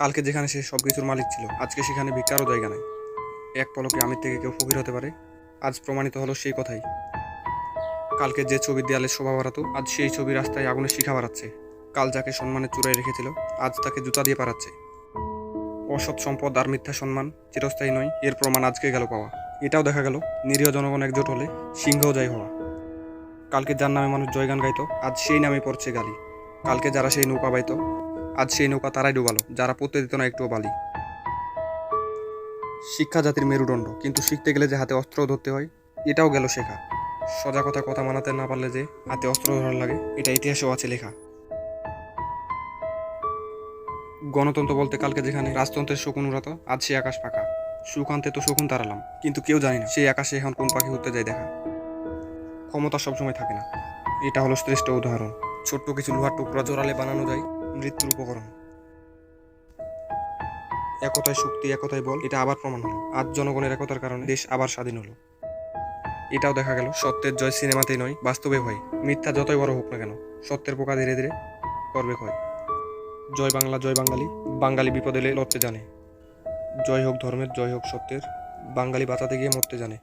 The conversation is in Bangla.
কালকে যেখানে সে সব কিছুর মালিক ছিল, আজকে সেখানে ভিক্ষারও জায়গা নাই। এক পলকে আমির থেকে কেউ ফকির হতে পারে, আজ প্রমাণিত হলো সেই কথাই। কালকে যে ছবির দেয়ালে শোভা বাড়াতো, আজ সেই ছবি রাস্তায় আগুনে শিখা বাড়াচ্ছে। কাল যাকে সম্মানের চূড়ায় রেখেছিল, আজ তাকে জুতা দিয়ে পারাচ্ছে অসৎ সম্পদ আর মিথ্যা সম্মান চিরস্থায়ী নয়, এর প্রমাণ আজকে গেল পাওয়া। এটাও দেখা গেল, নিরীহ জনগণ একজোট হলে সিংহ জয় হওয়া। কালকে যার নামে মানুষ জয়গান গাইত, আজ সেই নামে পড়ছে গালি। কালকে যারা সেই নৌকা বাইতো আজ সেই নৌকা তারাই ডুবালো, যারা পড়তে দিত না একটুও বালি। শিক্ষা জাতির মেরুদণ্ড, কিন্তু শিখতে গেলে যে হাতে অস্ত্র ধরতে হয়, এটাও গেল শেখা। সোজা কথা কথা মানাতে না পারলে যে হাতে অস্ত্র ধরার লাগে, এটা ইতিহাসেও আছে লেখা। গণতন্ত্র বলতে কালকে যেখানে রাজতন্ত্রের শকুন উড়াতো আজ সে আকাশ পাকা। সুখ আনতে তো শকুন তাড়ালাম কিন্তু কেউ জানি না, সেই আকাশে এখন কোন পাখি উঠতে যায় দেখা। ক্ষমতা সবসময় থাকে না। এটা হলো শ্রেষ্ঠ উদাহরণ। ছোট্ট কিছু লোহার টুকরা জোরালে বানানো যায় মৃত্যুর উপকরণ। একতায় শক্তি, একতায় বল, এটা আবার প্রমাণ হলো। আজ জনগণের একতার কারণে দেশ আবার স্বাধীন হলো। এটাও দেখা গেল, সত্যের জয় সিনেমাতেই নয়, বাস্তবে হয়। মিথ্যা যতই বড় হোক না কেন, সত্যের পোকা ধীরে ধীরে করবে ক্ষয়। জয় বাংলা, জয় বাঙালি বাঙালি বিপদ লড়তে জানে। জয় হোক ধর্মের, জয় হোক সত্যের, বাঙালি বাঁচাতে গিয়ে মরতে জানে।